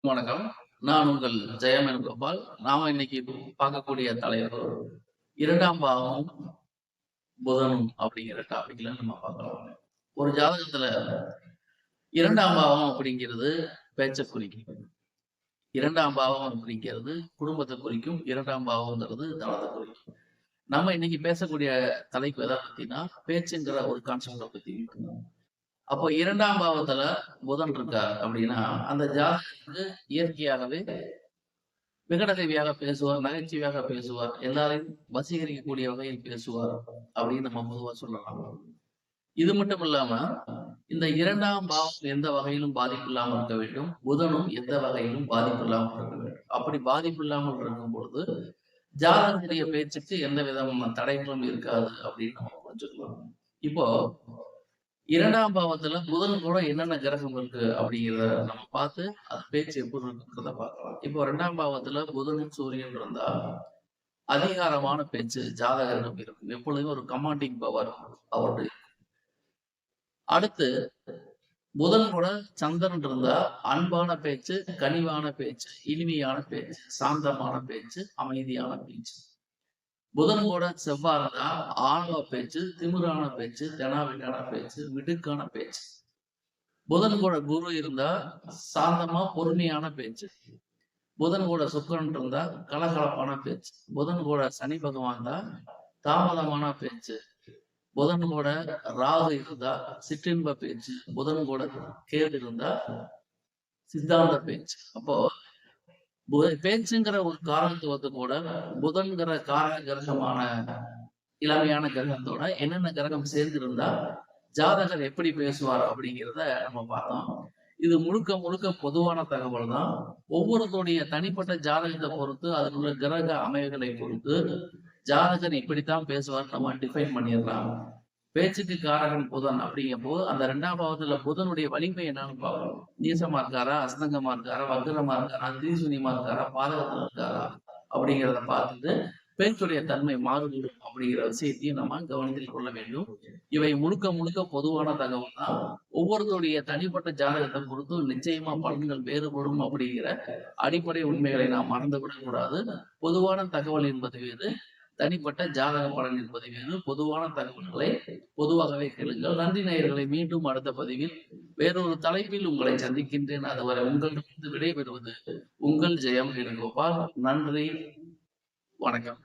வணக்கம். நான் உங்கள் ஜெயமன் கோபால். நாம இன்னைக்கு பார்க்கக்கூடிய தலைவர் இரண்டாம் பாவம் புதனும் அப்படிங்கிற டாபிக்ல நம்ம பார்க்கலாம். ஒரு ஜாதகத்துல இரண்டாம் பாவம் அப்படிங்கிறது பேச்சை குறிக்கும். இரண்டாம் பாவம் அப்படிங்கிறது குடும்பத்தை குறிக்கும். இரண்டாம் பாவம்ங்கிறது தளத்தை குறிக்கும். நம்ம இன்னைக்கு பேசக்கூடிய தலைப்பு எதை பத்தினா பேச்சுங்கிற ஒரு கான்செப்டை பத்தி. அப்போ இரண்டாம் பாவத்துல புதன் இருக்கார் அப்படின்னா அந்த ஜாதகத்துக்கு இயற்கையாகவே விகடதேவியாக பேசுவார் நகைச்சுவையாக பேசுவார் எல்லாரையும் வசீகரிக்கக்கூடிய வகையில் பேசுவார் அப்படின்னு நம்ம பொதுவா சொல்லலாம். இது மட்டும் இல்லாம இந்த இரண்டாம் பாவம் எந்த வகையிலும் பாதிப்பு இல்லாமல் இருக்க வேண்டும் புதனும் எந்த வகையிலும் பாதிப்பு இல்லாமல் இருக்க வேண்டும். அப்படி பாதிப்பு இல்லாமல் இருக்கும் பொழுது ஜாதகத்துடைய பேச்சுக்கு எந்த விதமான தடைகளும் இருக்காது அப்படின்னு நம்ம புரிஞ்சுக்கலாம் இப்போ இரண்டாம் பாவத்துல புதன் கூட என்னென்ன கிரகம் இருக்கு அப்படிங்கிறத நம்ம பார்த்து அது பேச்சு எப்படி இருக்கிறத பார்க்கலாம். இப்போ ரெண்டாம் பாவத்துல புதன் சூரியன் இருந்தா அதிகாரமான பேச்சு ஜாதகரிடம் இருக்கும். எப்பொழுதுமே ஒரு கமாண்டிங் பவர் அவருடைய அடுத்து புதன் கூட சந்திரன் இருந்தா அன்பான பேச்சு கனிவான பேச்சு இனிமையான பேச்சு சாந்தமான பேச்சு அமைதியான பேச்சு. புதன் கூட செவ்வாய் இருந்தா ஆணவ பேச்சு திமிரான பேச்சு தெனாவிட்டான பேச்சு மிடுக்கான பேச்சு. புதன் கூட குரு இருந்தா சாந்தமா பொறுமையான பேச்சு. புதன் கூட சுக்கரன் இருந்தா கலகலப்பான பேச்சு. புதன் கூட சனி பகவான் தான் தாமதமான பேச்சு. புதன் கூட ராகு இருந்தா சிற்றின்ப பேச்சு. புதன் கூட கேது இருந்தா சித்தாந்த பேச்சு. அப்போ பேச்சுங்கிற ஒரு காரணத்துவத்தை கூட புதன்கிற காரண கிரகமான இளமையான கிரகத்தோட என்னென்ன கிரகம் சேர்ந்து இருந்தா ஜாதகர் எப்படி பேசுவார் அப்படிங்கிறத நம்ம பார்த்தோம். இது முழுக்க முழுக்க பொதுவான தகவல் தான் ஒவ்வொருத்தருடைய தனிப்பட்ட ஜாதகத்தை பொறுத்து அதில் உள்ள கிரக அமைவுகளை பொறுத்து ஜாதகர் இப்படித்தான் பேசுவார் நம்ம டிஃபைன் பண்ணிடலாம். பேச்சுக்கு காரகன் புதன் அப்படிங்கும் போது அந்த ரெண்டாம் பாவத்துல புதனுடைய வலிமை என்னன்னு பார்க்கணும். நீசமா இருக்காரா அசதங்கமா இருக்காரா வக்கரமா இருக்காரா தீசுனியமா இருக்காரா பாதகத்துல இருக்காரா அப்படிங்கிறத பார்த்துட்டு பேச்சுடைய தன்மை மாறுபடும் அப்படிங்கிற விஷயத்தையும் நம்ம கவனத்தில் கொள்ள வேண்டும். இவை முழுக்க முழுக்க பொதுவான தகவல் தான். ஒவ்வொருத்தருடைய தனிப்பட்ட ஜாதகத்தை பொறுத்து நிச்சயமா பலன்கள் வேறுபடும் அப்படிங்கிற அடிப்படை உண்மைகளை நாம் மறந்துவிடக் கூடாது. பொதுவான தகவல் என்பது வேறு தனிப்பட்ட ஜாதக பலன் என்பது பொதுவான தகவல்களை பொதுவாகவே கேளுங்கள். நன்றி நேயர்களை மீண்டும் அடுத்த பதிவில் வேறொரு தலைப்பில் உங்களை சந்திக்கின்றேன். அதுவரை உங்களிடமிருந்து விடைபெறுவது உங்கள் ஜெயம் வேணுகோபால். நன்றி வணக்கம்.